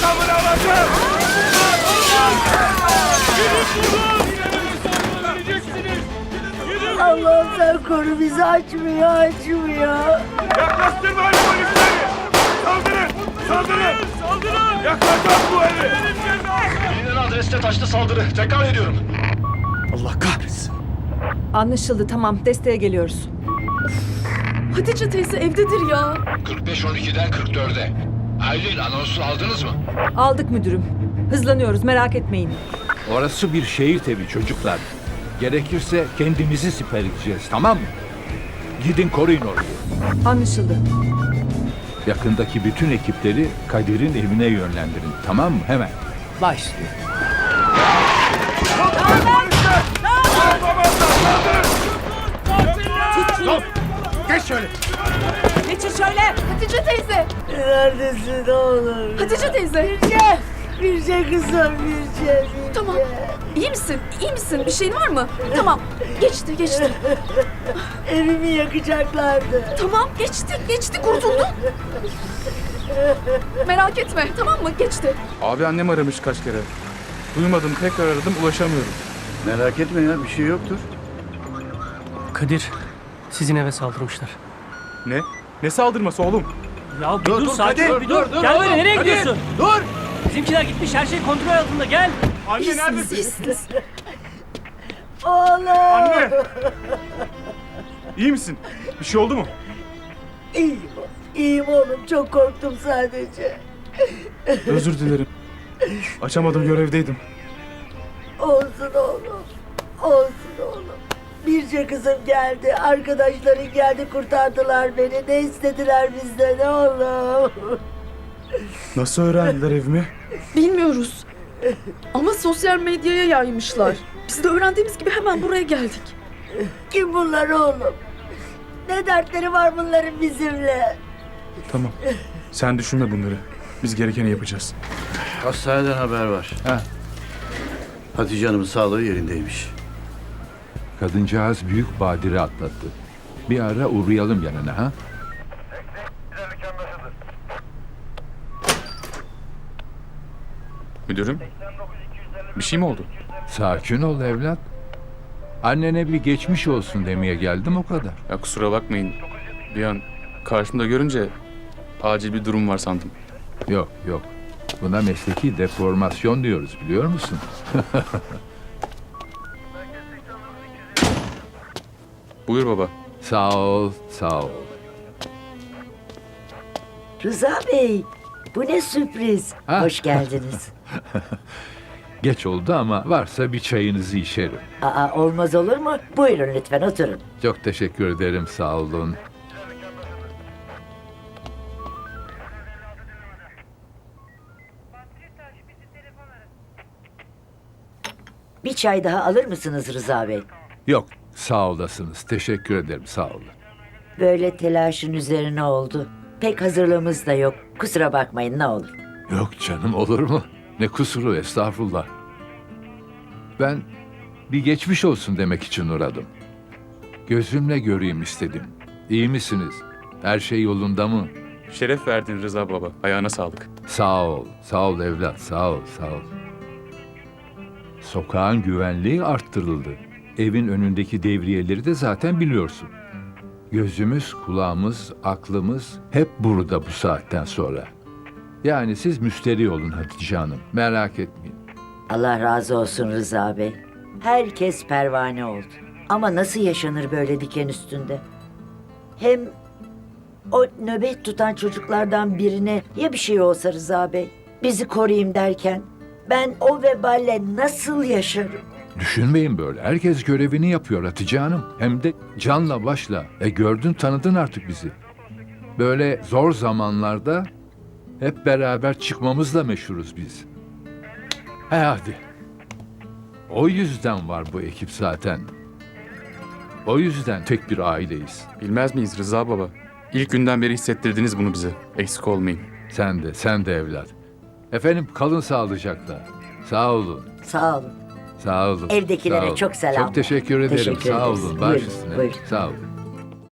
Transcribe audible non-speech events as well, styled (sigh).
İntikamını alacağım. Allah'ım sen koru bizi açmıyor açmıyor. Yaklaştırmayın polisleri. Saldırın. Saldırın. Saldırın. Yaklaşın bu evi. Bilinen adreste taşlı saldırı. Tekrar ediyorum. Allah kahretsin. Anlaşıldı tamam desteğe geliyoruz. Hatice teyze evdedir ya. 45-12'den 44'e. Aylin anonsu aldınız mı? Aldık müdürüm. Hızlanıyoruz merak etmeyin. Orası bir şehir evi çocuklar. Gerekirse kendimizi siper edeceğiz tamam mı? Gidin koruyun orayı. Anlaşıldı. Yakındaki bütün ekipleri Kadir'in evine yönlendirin tamam mı? Hemen. Başlıyor. Geç şöyle. Geçin şöyle. Hatice teyze. Neredesin oğlum? Hatice teyze. Birce. Birce kızım Birce. Birce. Tamam. İyi misin? İyi misin? Bir şeyin var mı? Tamam. Geçti geçti. (laughs) Evimi yakacaklardı. Tamam geçti geçti kurtuldun. Merak etme tamam mı? Geçti. Abi annem aramış kaç kere. Duymadım tekrar aradım ulaşamıyorum. Merak etme ya bir şey yoktur. Kadir, sizin eve saldırmışlar. Ne? Ne saldırması oğlum? Ya bir dur, sakin ol, bir dur. Gel böyle, nereye gidiyorsun? Dur! Bizimkiler gitmiş, her şey kontrol altında, gel. Anne İyisiniz neredesin? iyisiniz. Oğlum. Anne! İyi misin? Bir şey oldu mu? İyiyim. İyiyim oğlum. Çok korktum sadece. Özür dilerim. Açamadım görevdeydim. Birce kızım geldi. Arkadaşların geldi kurtardılar beni. Ne istediler bizden oğlum? Nasıl öğrendiler evimi? Bilmiyoruz. Ama sosyal medyaya yaymışlar. Biz de öğrendiğimiz gibi hemen buraya geldik. Kim bunlar oğlum? Ne dertleri var bunların bizimle? Tamam. Sen düşünme bunları. Biz gerekeni yapacağız. Hastaneden haber var. Ha. Hatice Hanım'ın sağlığı yerindeymiş. Kadıncağız büyük badire atlattı. Bir ara uğrayalım yanına ha? Müdürüm? Bir şey mi oldu? Sakin ol evlat. Annene bir geçmiş olsun demeye geldim o kadar. Ya kusura bakmayın. Bir an karşımda görünce acil bir durum var sandım. Yok yok. Buna mesleki deformasyon diyoruz biliyor musun? (laughs) Buyur baba. Sağ ol, sağ ol. Rıza Bey, bu ne sürpriz. Ha. Hoş geldiniz. (laughs) Geç oldu ama varsa bir çayınızı içerim. Aa, olmaz olur mu? Buyurun lütfen oturun. Çok teşekkür ederim, sağ olun. Bir çay daha alır mısınız Rıza Bey? Yok, sağ olasınız. Teşekkür ederim, sağ olun. Böyle telaşın üzerine oldu. Pek hazırlığımız da yok. Kusura bakmayın ne olur. Yok canım, olur mu? Ne kusuru, estağfurullah. Ben bir geçmiş olsun demek için uğradım. Gözümle göreyim istedim. İyi misiniz? Her şey yolunda mı? Şeref verdin Rıza baba. Ayağına sağlık. Sağ ol, sağ ol evlat, sağ ol, sağ ol. Sokağın güvenliği arttırıldı. Evin önündeki devriyeleri de zaten biliyorsun. Gözümüz, kulağımız, aklımız hep burada bu saatten sonra. Yani siz müşteri olun Hatice Hanım, merak etmeyin. Allah razı olsun Rıza Bey. Herkes pervane oldu. Ama nasıl yaşanır böyle diken üstünde? Hem o nöbet tutan çocuklardan birine ya bir şey olsa Rıza Bey? Bizi koruyayım derken ben o veballe nasıl yaşarım? Düşünmeyin böyle, herkes görevini yapıyor Hatice Hanım. Hem de canla başla. E gördün tanıdın artık bizi. Böyle zor zamanlarda hep beraber çıkmamızla meşhuruz biz. He hadi. O yüzden var bu ekip zaten. O yüzden tek bir aileyiz. Bilmez miyiz Rıza baba? İlk günden beri hissettirdiniz bunu bize. Eksik olmayın. Sen de, sen de evlat. Efendim kalın sağlıcakla. Sağ olun, Sağ olun. Sağ olun. Evdekilere sağ olun. çok selam. Çok teşekkür ederim. Teşekkür sağ ederiz. olun. Baş Buyurun, üstüne. buyurun. Sağ olun.